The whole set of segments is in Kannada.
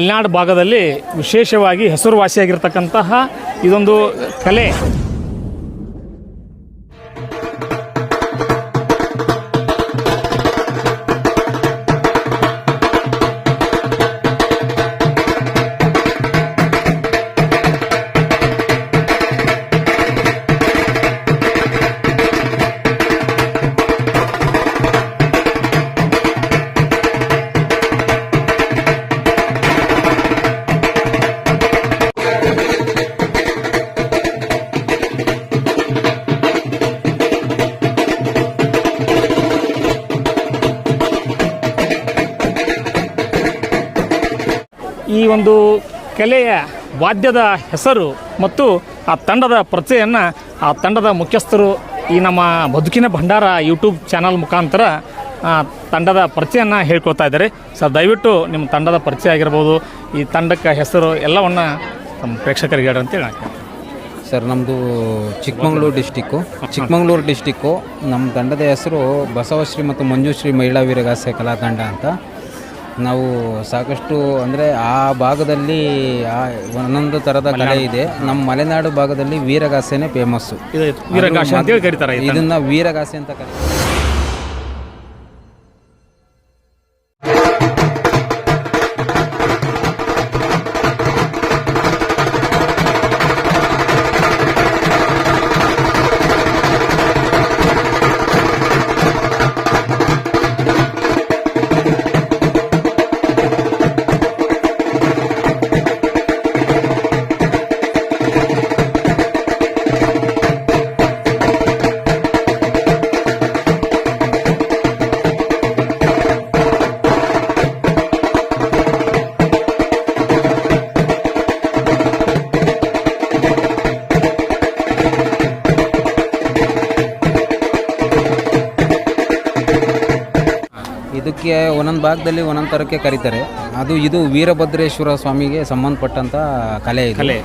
ಮಲೆನಾಡು ಭಾಗದಲ್ಲಿ ವಿಶೇಷವಾಗಿ ಹೆಸರುವಾಸಿಯಾಗಿರ್ತಕ್ಕಂತಹ ಇದೊಂದು ಕಲೆ. ಈ ಒಂದು ಕಲೆಯ ವಾದ್ಯದ ಹೆಸರು ಮತ್ತು ಆ ತಂಡದ ಪರಿಚಯವನ್ನು ಆ ತಂಡದ ಮುಖ್ಯಸ್ಥರು ಈ ನಮ್ಮ ಬದುಕಿನ ಭಂಡಾರ ಯೂಟ್ಯೂಬ್ ಚಾನಲ್ ಮುಖಾಂತರ ತಂಡದ ಪರಿಚಯನ್ನು ಹೇಳ್ಕೊಳ್ತಾ ಇದ್ದಾರೆ. ಸರ್ ದಯವಿಟ್ಟು ನಿಮ್ಮ ತಂಡದ ಪರಿಚಯ ಆಗಿರ್ಬೋದು, ಈ ತಂಡಕ್ಕೆ ಹೆಸರು ಎಲ್ಲವನ್ನು ನಮ್ಮ ಪ್ರೇಕ್ಷಕರಿಗೆ ಹೇಳ್ರಿ ಅಂತೇಳಿ ಸರ್ ನಮ್ಮದು ಚಿಕ್ಕಮಗಳೂರು ಡಿಸ್ಟಿಕ್ಕು. ಚಿಕ್ಕಮಗಳೂರು ಡಿಸ್ಟಿಕ್ಕು. ನಮ್ಮ ತಂಡದ ಹೆಸರು ಬಸವಶ್ರೀ ಮತ್ತು ಮಂಜುಶ್ರೀ ಮಹಿಳಾ ವೀರಗಾಸೆ ಕಲಾ ತಂಡ ಅಂತ. ನಾವು ಸಾಕಷ್ಟು ಅಂದರೆ ಆ ಭಾಗದಲ್ಲಿ ಆ ಒಂದೊಂದು ಥರದ ಕಲೆ ಇದೆ. ನಮ್ಮ ಮಲೆನಾಡು ಭಾಗದಲ್ಲಿ ವೀರಗಾಸೆನೇ ಫೇಮಸ್ಸು ಇದನ್ನ ವೀರಗಾಸೆ ಅಂತ ಕರೀತಾರೆ. ಇದಕ್ಕೆ ಒಂದೊಂದು ಭಾಗದಲ್ಲಿ ಒಂದೊಂದು ಥರಕ್ಕೆ ಕರೀತಾರೆ. ಅದು ಇದು ವೀರಭದ್ರೇಶ್ವರ ಸ್ವಾಮಿಗೆ ಸಂಬಂಧಪಟ್ಟಂಥ ಕಲೆ ಇದು. ಕಲೆ.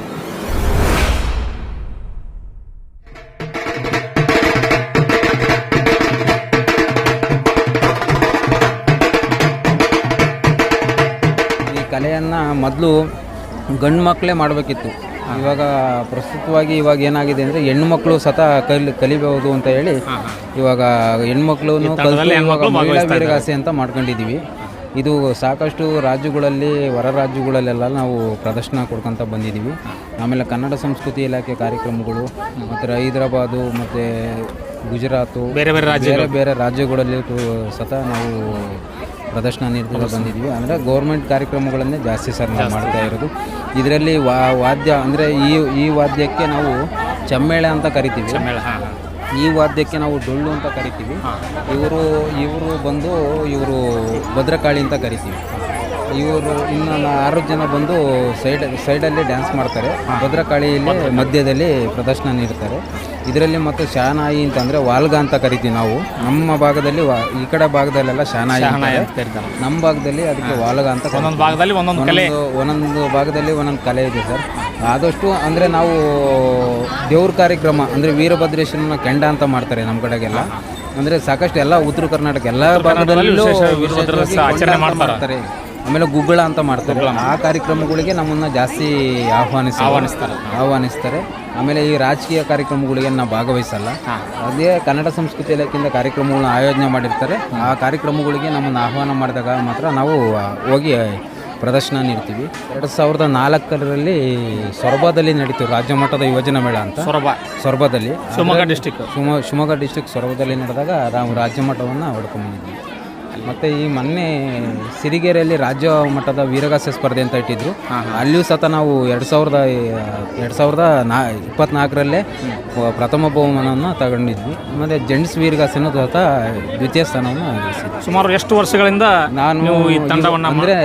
ಈ ಕಲೆಯನ್ನು ಮೊದಲು ಗಂಡು ಮಕ್ಕಳೇ ಮಾಡಬೇಕಿತ್ತು. ಇವಾಗ ಪ್ರಸ್ತುತವಾಗಿ ಇವಾಗ ಏನಾಗಿದೆ ಅಂದರೆ ಹೆಣ್ಣು ಮಕ್ಕಳು ಸತ ಕಲಿ ಕಲಿಬಹುದು ಅಂತ ಹೇಳಿ ಇವಾಗ ಹೆಣ್ಮಕ್ಳು ವೀರಗಾಸೆ ಅಂತ ಮಾಡ್ಕೊಂಡಿದ್ದೀವಿ ಇದು ಸಾಕಷ್ಟು ರಾಜ್ಯಗಳಲ್ಲಿ ಹೊರ ರಾಜ್ಯಗಳಲ್ಲೆಲ್ಲ ನಾವು ಪ್ರದರ್ಶನ ಕೊಡ್ಕೊಂತ ಬಂದಿದ್ದೀವಿ ಆಮೇಲೆ ಕನ್ನಡ ಸಂಸ್ಕೃತಿ ಇಲಾಖೆ ಕಾರ್ಯಕ್ರಮಗಳು ಮತ್ತು ಹೈದರಾಬಾದು ಮತ್ತು ಗುಜರಾತು ಬೇರೆ ಬೇರೆ ರಾಜ್ಯ ಬೇರೆ ಬೇರೆ ರಾಜ್ಯಗಳಲ್ಲಿ ಸತ ನಾವು ಪ್ರದರ್ಶನ ನೀಡ್ತಾ ಬಂದಿದ್ದೀವಿ. ಅಂದರೆ ಗೌರ್ಮೆಂಟ್ ಕಾರ್ಯಕ್ರಮಗಳನ್ನೇ ಜಾಸ್ತಿ ಸರ್ ನಾವು ಮಾಡ್ತಾ ಇರೋದು. ಇದರಲ್ಲಿ ವಾ ವಾದ್ಯ ಅಂದರೆ ಈ ಈ ವಾದ್ಯಕ್ಕೆ ನಾವು ಚಮ್ಮೇಳ ಅಂತ ಕರಿತೀವಿ. ಈ ವಾದ್ಯಕ್ಕೆ ನಾವು ಡೊಳ್ಳು ಅಂತ ಕರಿತೀವಿ. ಇವರು ಇವರು ಬಂದು ಇವರು ಭದ್ರಕಾಳಿ ಅಂತ ಕರಿತೀವಿ. ಇವರು ಇನ್ನು ಆರು ಜನ ಬಂದು ಸೈಡ್ ಸೈಡಲ್ಲಿ ಡ್ಯಾನ್ಸ್ ಮಾಡ್ತಾರೆ. ಭದ್ರಕಾಳಿಯಲ್ಲಿ ಮಧ್ಯದಲ್ಲಿ ಪ್ರದರ್ಶನ ನೀಡ್ತಾರೆ. ಇದರಲ್ಲಿ ಮತ್ತು ಶಾನಾಯಿ ಅಂತಂದರೆ ವಾಲ್ಗ ಅಂತ ಕರಿತೀವಿ ನಾವು. ನಮ್ಮ ಭಾಗದಲ್ಲಿ ವಾ- ಈ ಕಡೆ ಭಾಗದಲ್ಲೆಲ್ಲ ಶಾನಾಯಿ ಕರೀತಾರೆ. ನಮ್ಮ ಭಾಗದಲ್ಲಿ ಅದಕ್ಕೆ ವಾಲ್ಗ ಅಂತ. ಒಂದೊಂದು ಭಾಗದಲ್ಲಿ ಒಂದೊಂದು ಕಲೆ. ಒಂದೊಂದು ಭಾಗದಲ್ಲಿ ಒಂದೊಂದು ಕಲೆ ಇದೆ ಸರ್. ಆದಷ್ಟು ಅಂದರೆ ನಾವು ದೇವ್ರ ಕಾರ್ಯಕ್ರಮ ಅಂದರೆ ವೀರಭದ್ರೇಶ್ವರನ ಕೆಂಡ ಅಂತ ಮಾಡ್ತಾರೆ ನಮ್ಮ ಕಡೆಗೆಲ್ಲ. ಅಂದರೆ ಸಾಕಷ್ಟು ಎಲ್ಲ ಉತ್ತರ ಕರ್ನಾಟಕ ಎಲ್ಲ ಭಾಗದಲ್ಲೂ ಮಾಡ್ತಾರೆ. ಆಮೇಲೆ ಗುಗ್ಗಳ ಅಂತ ಮಾಡ್ತಾರೆ. ಆ ಕಾರ್ಯಕ್ರಮಗಳಿಗೆ ನಮ್ಮನ್ನು ಜಾಸ್ತಿ ಆಹ್ವಾನಿಸ್ ಆಹ್ವಾನಿಸ್ತಾರೆ. ಆಹ್ವಾನಿಸ್ತಾರೆ. ಆಮೇಲೆ ಈ ರಾಜಕೀಯ ಕಾರ್ಯಕ್ರಮಗಳಿಗೆ ನಾವು ಭಾಗವಹಿಸಲ್ಲ. ಅದೇ ಕನ್ನಡ ಸಂಸ್ಕೃತಿ ಇಲಾಖೆಯಿಂದ ಕಾರ್ಯಕ್ರಮಗಳನ್ನ ಆಯೋಜನೆ ಮಾಡಿರ್ತಾರೆ. ಆ ಕಾರ್ಯಕ್ರಮಗಳಿಗೆ ನಮ್ಮನ್ನು ಆಹ್ವಾನ ಮಾಡಿದಾಗ ಮಾತ್ರ ನಾವು ಹೋಗಿ ಪ್ರದರ್ಶನ ನೀಡ್ತೀವಿ. ಎರಡು ಸಾವಿರದ ನಾಲ್ಕರಲ್ಲಿ ಸೊರಬದಲ್ಲಿ ನಡೀತೀವಿ ರಾಜ್ಯ ಮಟ್ಟದ ಯೋಜನಾ ಮೇಳ ಅಂತ. ಸೊರಬ. ಸೊರಬದಲ್ಲಿ. ಶಿವಮೊಗ್ಗ ಡಿಸ್ಟಿಕ್ ಶಿವಮೊಗ್ಗ ಡಿಸ್ಟಿಕ್ ಸೊರಬದಲ್ಲಿ ನಡೆದಾಗ ನಾವು ರಾಜ್ಯ ಮಟ್ಟವನ್ನು ಹೊಡ್ಕೊಂಡ್ಬಂದಿದ್ವಿ ಮತ್ತು ಈ ಮೊನ್ನೆ ಸಿರಿಗೆರೆಯಲ್ಲಿ ರಾಜ್ಯ ಮಟ್ಟದ ವೀರಗಾಸೆ ಸ್ಪರ್ಧೆ ಅಂತ ಇಟ್ಟಿದ್ರು. ಅಲ್ಲಿಯೂ ಸತ ನಾವು ಎರಡು ಸಾವಿರದ ಎರಡು ಸಾವಿರದ ನಾ ಇಪ್ಪತ್ನಾಲ್ಕರಲ್ಲೇ ಪ್ರಥಮ ಬಹುಮಾನವನ್ನು ತಗೊಂಡಿದ್ವಿ. ಮತ್ತು ಜೆಂಟ್ಸ್ ವೀರಗಾಸೆನೂ ಸತ ದ್ವಿತೀಯ ಸ್ಥಾನವನ್ನು ಗಳಿಸಿದ್ವಿ. ಸುಮಾರು ಎಷ್ಟು ವರ್ಷಗಳಿಂದ ನಾನು ಅಂದ್ರೆ ಈ ತಂಡವನ್ನು ಅಂದರೆ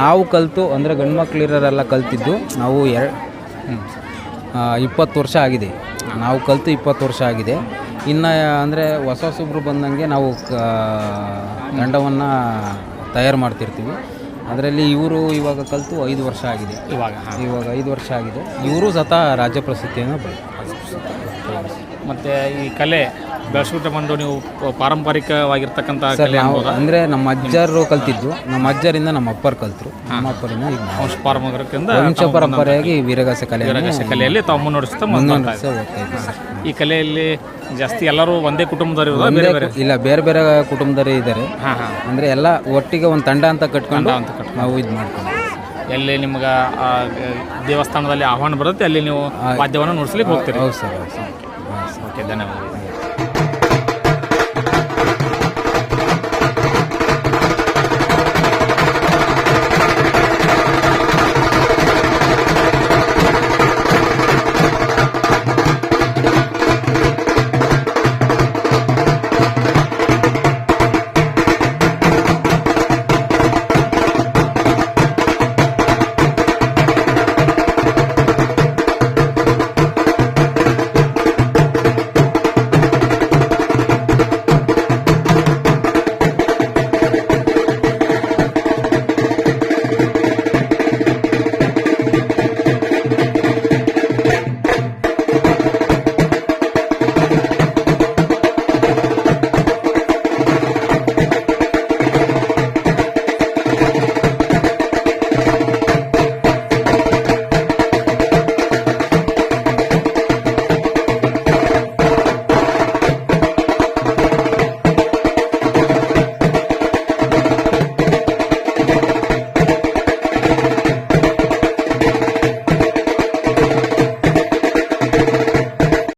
ನಾವು ಕಲಿತು ಅಂದರೆ ಗಂಡು ಮಕ್ಕಳಿರೋರೆಲ್ಲ ಕಲ್ತಿದ್ದು ನಾವು ಎರಡು ಇಪ್ಪತ್ತು ವರ್ಷ ಆಗಿದೆ. ನಾವು ಕಲಿತು ಇಪ್ಪತ್ತು ವರ್ಷ ಆಗಿದೆ. ಇನ್ನು ಅಂದರೆ ಹೊಸ ಹೊಸಬ್ರು ಬಂದಂಗೆ ನಾವು ತಂಡವನ್ನು ತಯಾರು ಮಾಡ್ತಿರ್ತೀವಿ. ಅದರಲ್ಲಿ ಇವರು ಇವಾಗ ಕಲಿತು ಐದು ವರ್ಷ ಆಗಿದೆ. ಇವಾಗ ಇವಾಗ ಐದು ವರ್ಷ ಆಗಿದೆ. ಇವರು ಸತ ರಾಜ್ಯ ಪ್ರಶಸ್ತಿಯನ್ನು. ಮತ್ತು ಈ ಕಲೆ ಬೆಳೆಸ್ಬಿಟ್ಟು ಬಂದು ನೀವು ಪಾರಂಪರಿಕವಾಗಿರ್ತಕ್ಕಂಥ ಕಲೆ ಅನ್ಬೋದಾ? ಅಂದರೆ ನಮ್ಮ ಅಜ್ಜರು ಕಲ್ತಿದ್ದು ನಮ್ಮ ಅಜ್ಜರಿಂದ ನಮ್ಮ ಅಪ್ಪರು ಕಲ್ತರು ನಮ್ಮ ಅಪ್ಪರಿಂದ ಈಗ ನಾವು ವಂಶ ಪಾರಂಪರಿಕದಿಂದ ವಂಶ ಪರಂಪರೆಯಾಗಿ ವೀರಗಾಸ ಕಲೆ ವೀರಗಾಸೆ ಕಲೆಯಲ್ಲಿ ತಾವು ಮುನ್ನಡೆಸ್ತಾ ಇದ್ದೀರಿ. ಈ ಕಲೆಯಲ್ಲಿ ಜಾಸ್ತಿ ಎಲ್ಲರೂ ಒಂದೇ ಕುಟುಂಬದವರು ಇರೋದಾ? ಬೇರೆ ಬೇರೆ? ಇಲ್ಲ ಬೇರೆ ಬೇರೆ ಕುಟುಂಬದವರೇ ಇದ್ದಾರೆ. ಹಾಂ ಹಾಂ. ಅಂದರೆ ಎಲ್ಲ ಒಟ್ಟಿಗೆ ಒಂದು ತಂಡ ಅಂತ ಕಟ್ಕೊಂಡು ಅಂತ ಕಟ್ಕೊಂಡು. ನಾವು ಇದು ಮಾಡ್ಕೊಂಡು ಎಲ್ಲಿ ನಿಮ್ಗೆ ದೇವಸ್ಥಾನದಲ್ಲಿ ಆಹ್ವಾನ ಬರುತ್ತೆ ಅಲ್ಲಿ ನೀವು ವಾದ್ಯವನ್ನು ನುಡಿಸ್ಲಿಕ್ಕೆ ಹೋಗ್ತೀರಿ. ಹೌದು ಸರ್ ಹೌದು ಹಾಂ ಸರ್. ಓಕೆ ಧನ್ಯವಾದ